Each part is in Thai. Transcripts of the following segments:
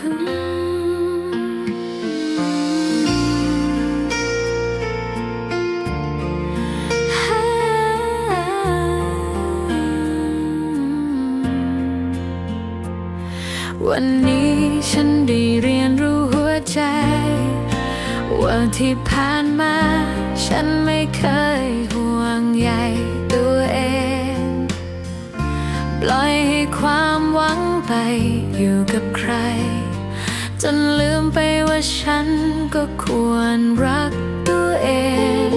วันนี้ฉันได้เรียนรู้หัวใจ ว่าที่ผ่านมา ฉันไม่เคยห่วงใยตัวเอง ปล่อยให้ความหวังไปอยู่กับใคร จนลืมไปว่าฉันก็ควรรักตัวเอง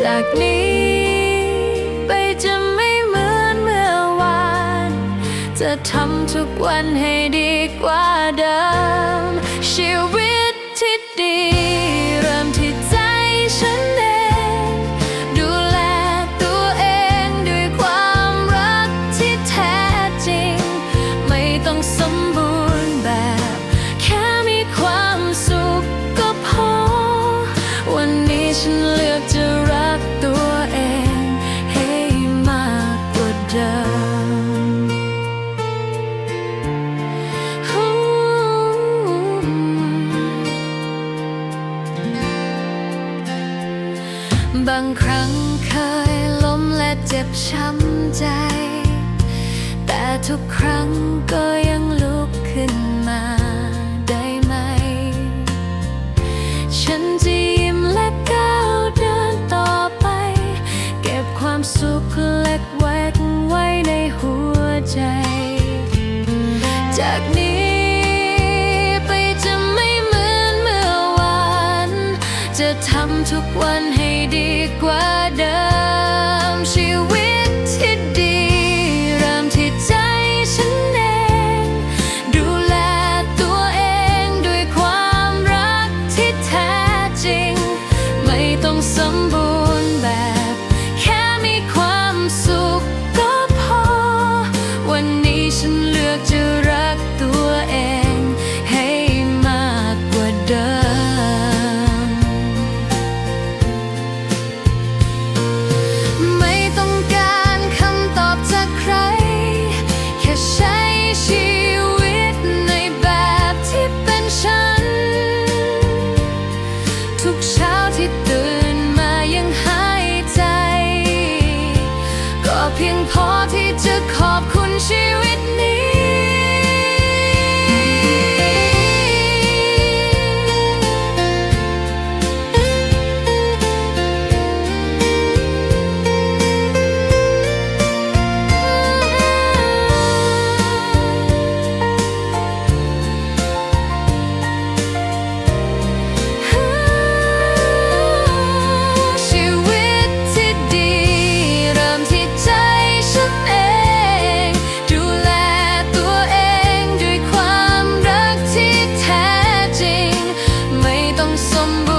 จากนี้ไปจะไม่เหมือนเมื่อวาน จะทำทุกวันให้ดีกว่าเดิม ชีวิตที่ดีเริ่มที่ใจฉันเอง ดูแลตัวเองด้วยความรักที่แท้จริง ไม่ต้องสมบูรณ์ บางครั้งเคยล้มและเจ็บช้ำใจ แต่ทุกครั้งก็ยังลุกขึ้นมาได้ไหม ฉันจะยิ้มและก้าวเดินต่อไป เก็บความสุขเล็กแวกไว้ในหัวใจ จากนี้ำทุกวันให้ดีกว่าเดิม ชีวิตที่ดี เริ่มที่ใจฉันเอง ดูแลตัวเองด้วยความรักที่แท้จริง ไม่ต้องสมบูรณ์แบบ แค่มีความสุขก็พอ วันนี้ฉัน ทุ somebody